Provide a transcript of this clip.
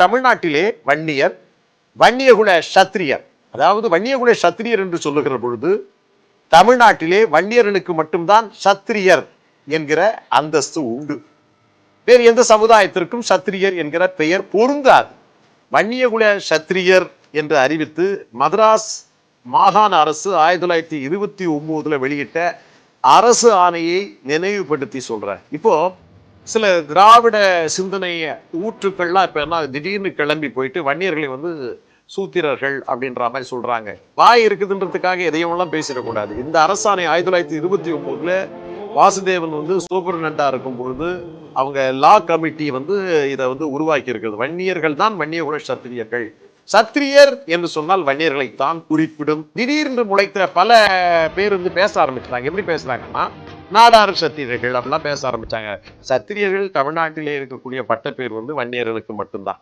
தமிழ்நாட்டிலே வன்னியர் வன்னியகுல சத்திரியர். அதாவது வன்னியகுல சத்திரியர் என்று சொல்லுகிற பொழுது தமிழ்நாட்டிலே வன்னியர்களுக்கு மட்டும்தான் சத்திரியர் என்கிற அந்தஸ்து உண்டு. வேறு எந்த சமுதாயத்திற்கும் சத்திரியர் என்கிற பெயர் பொருந்தாது. வன்னியகுல சத்திரியர் என்று அறிவித்து மதராஸ் மாகாண அரசு ஆயிரத்தி தொள்ளாயிரத்தி இருபத்தி ஒன்பதுல வெளியிட்ட அரசு ஆணையை நினைவுபடுத்தி சொல்ற இப்போ சில திராவிட சிந்தனையை ஊற்றுக்கள்லாம் இப்போ என்ன திடீர்னு கிளம்பி போயிட்டு வன்னியர்களை வந்து சூத்திரர்கள் அப்படின்ற மாதிரி சொல்கிறாங்க வாய் இருக்குதுன்றதுக்காக எதையும்லாம் பேசிடக்கூடாது. இந்த அரசாணை ஆயிரத்தி தொள்ளாயிரத்தி இருபத்தி ஒம்போதில் வாசுதேவன் வந்து சூப்பரண்டாக இருக்கும் பொழுது அவங்க லா கமிட்டி வந்து இதை வந்து உருவாக்கி இருக்கிறது வன்னியர்கள் தான் வன்னிய குல சத்திரியர்கள். சத்திரியர் என்று சொன்னால் வன்னியர்களை தான் குறிப்பிடும். திடீர்னு முளைத்த பல பேர் வந்து பேச ஆரம்பிக்கிறாங்க எப்படி பேசுறாங்கன்னா நாடார் சத்திரியர்கள் அப்படிலாம் பேச ஆரம்பிச்சாங்க. சத்திரியர்கள் தமிழ்நாட்டிலே இருக்கக்கூடிய பட்டப்பேர் வந்து வன்னியர்களுக்கு மட்டும்தான்.